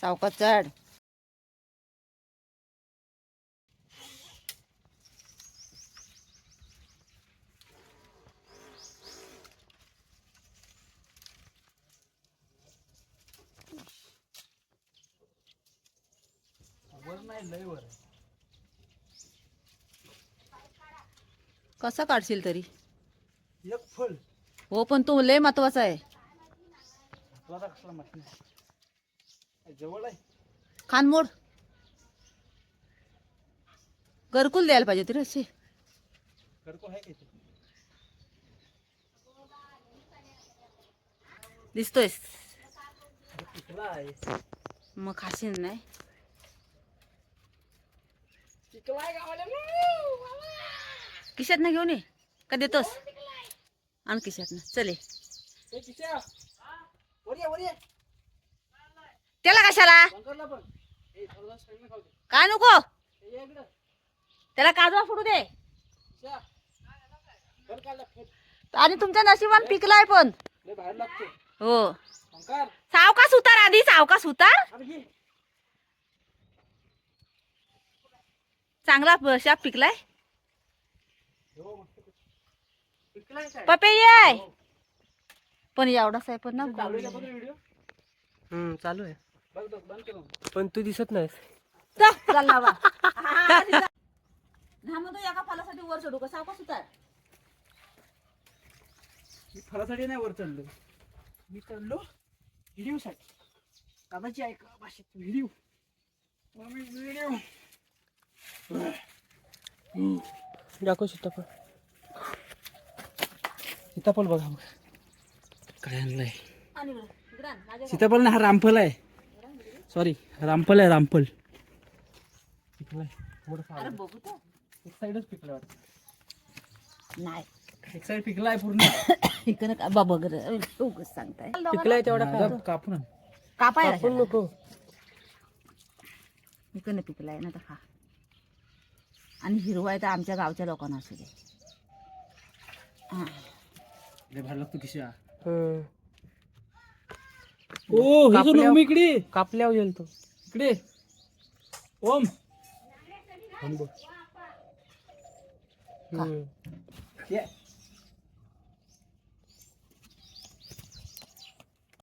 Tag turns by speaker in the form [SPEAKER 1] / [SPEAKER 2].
[SPEAKER 1] सावकाश चढ. कसं काढशील तरी?
[SPEAKER 2] एक फळ
[SPEAKER 1] हो पण तो लय महत्त्वाचा आहे.
[SPEAKER 2] तुला कसला जवळ आहे.
[SPEAKER 1] खान मोड. घरकुल द्यायला पाहिजे तरी असे
[SPEAKER 2] आहे का
[SPEAKER 1] दिसतोय
[SPEAKER 2] आहे.
[SPEAKER 1] मग खाशील नाही.
[SPEAKER 2] पिकला आहे गावाला.
[SPEAKER 1] किशात ना घेऊन ये. का देतोस? आण किशात ना चले. त्याला कशाला. काय नको. त्याला काजवा फुटू दे? आणि तुमच्या नशिबान पिकलाय पण. हो. सावकाश उतार आधी सावकाश उतार. चांगला शाप पिकलाय
[SPEAKER 2] हो, मस्त पिक- पिकलाय काय
[SPEAKER 1] पपे ये! पण एवढाच आहे पण ना
[SPEAKER 2] चालू आहे
[SPEAKER 3] हम्म चालू पण तू दिसत नाहीस.
[SPEAKER 1] हा. हा, मग एका फलासाठी वर का? सावकाश उतार.
[SPEAKER 2] मी फळासाठी नाही वर चढलो. मी चढलो व्हिडिओ साठी दादाची ऐका. भाषेत व्हिडिओ. Mummy video.
[SPEAKER 3] दाखव सीताफळ सीताफळ बघा बघ. काय आणलंय?
[SPEAKER 2] सीताफळ नाही हा रामफल आहे. सॉरी रामफल आहे रामफल. पिकलाय एक साईडच पिकलं वाटतं.
[SPEAKER 1] नाही.
[SPEAKER 2] एक साईड पिकलाय पूर्ण.
[SPEAKER 1] इकडं का बाबा गर उगच सांगताय.
[SPEAKER 3] पिकलाय तेवढा
[SPEAKER 2] कापून आण.
[SPEAKER 1] कापाय
[SPEAKER 3] कापून नको.
[SPEAKER 1] इकडनं पिकलाय ना तर खा. आणि हिरवा आहे तर आमच्या गावच्या लोकांना असू दे. हा.
[SPEAKER 2] लय भारी लागतो किशा
[SPEAKER 3] हम्म.
[SPEAKER 2] ओ हे
[SPEAKER 3] कापल्या-
[SPEAKER 2] ओम इकडे.
[SPEAKER 3] कापल्यावर येईल तो.
[SPEAKER 2] इकडे. ओम.
[SPEAKER 3] हम्म.
[SPEAKER 2] ये.